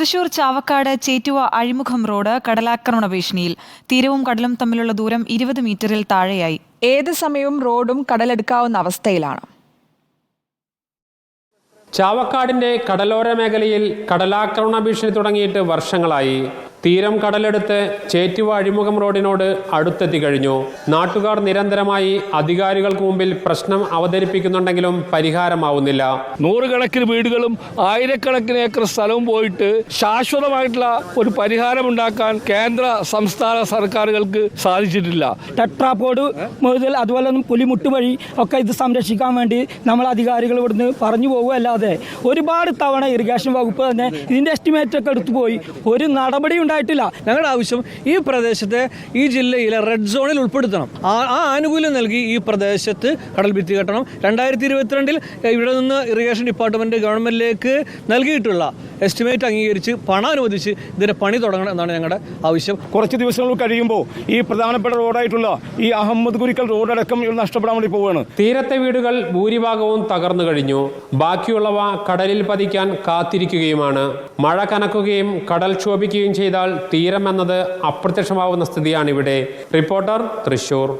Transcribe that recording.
തൃശൂർ ചാവക്കാട് ചേറ്റുവ അഴിമുഖം റോഡ് കടലാക്രമണ ഭീഷണിയിൽ. തീരവും കടലും തമ്മിലുള്ള ദൂരം ഇരുപത് മീറ്ററിൽ താഴെയായി. ഏത് സമയവും റോഡും കടലെടുക്കാവുന്ന അവസ്ഥയിലാണ്. ചാവക്കാടിന്റെ കടലോര മേഖലയിൽ കടലാക്രമണ ഭീഷണി തുടങ്ങിയിട്ട് വർഷങ്ങളായി. തീരം കടലെടുത്ത് ചേറ്റുവ അഴിമുഖം റോഡിനോട് അടുത്തെത്തി കഴിഞ്ഞു. നാട്ടുകാർ നിരന്തരമായി അധികാരികൾക്ക് മുമ്പിൽ പ്രശ്നം അവതരിപ്പിക്കുന്നുണ്ടെങ്കിലും പരിഹാരമാവുന്നില്ല. നൂറുകണക്കിന് വീടുകളും ആയിരക്കണക്കിന് ഏക്കർ സ്ഥലവും പോയിട്ട് ശാശ്വതമായിട്ടുള്ള ഒരു പരിഹാരം ഉണ്ടാക്കാൻ കേന്ദ്ര സംസ്ഥാന സർക്കാരുകൾക്ക് സാധിച്ചിട്ടില്ല. ടെട്രാപോഡ് മുതൽ അതുപോലെ പുലിമുട്ട് വഴി ഒക്കെ ഇത് സംരക്ഷിക്കാൻ വേണ്ടി നമ്മൾ അധികാരികൾ ഇവിടുന്ന് പറഞ്ഞു പോകുമല്ലാതെ ഒരുപാട് തവണ ഇറിഗേഷൻ വകുപ്പ് തന്നെ ഇതിന്റെ എസ്റ്റിമേറ്റ് ഒക്കെ എടുത്തു പോയി. ഒരു നടപടി ഉണ്ടായിട്ടില്ല. ഞങ്ങളുടെ ആവശ്യം ഈ പ്രദേശത്തെ ഈ ജില്ലയിലെ റെഡ് സോണിൽ ഉൾപ്പെടുത്തണം. ആ ആനുകൂല്യം നൽകി ഈ പ്രദേശത്ത് കടൽ ഭിത്തി കെട്ടണം. രണ്ടായിരത്തി ഇരുപത്തിരണ്ടിൽ ഇവിടെ നിന്ന് ഇറിഗേഷൻ ഡിപ്പാർട്ട്മെന്റ് ഗവൺമെന്റിലേക്ക് നൽകിയിട്ടുള്ള എസ്റ്റിമേറ്റ് അംഗീകരിച്ച് പണം അനുവദിച്ച് ഇതിന്റെ പണി തുടങ്ങണം എന്നാണ് ഞങ്ങളുടെ ആവശ്യം. കുറച്ച് ദിവസങ്ങൾ കഴിയുമ്പോൾ ഈ പ്രധാനപ്പെട്ട റോഡായിട്ടുള്ള ഈ അഹമ്മദ് കുരിക്കൽ റോഡടക്കം നഷ്ടപ്പെടാൻ വേണ്ടി പോവുകയാണ്. തീരത്തെ വീടുകൾ ഭൂരിഭാഗവും തകർന്നു കഴിഞ്ഞു. ബാക്കിയുള്ളവ കടലിൽ പതിക്കാൻ കാത്തിരിക്കുകയുമാണ്. മഴ കനക്കുകയും കടൽ ക്ഷോഭിക്കുകയും ചെയ്താൽ തീരം എന്നത് അപ്രത്യക്ഷമാവുന്ന സ്ഥിതിയാണിവിടെ. റിപ്പോർട്ടർ തൃശൂർ.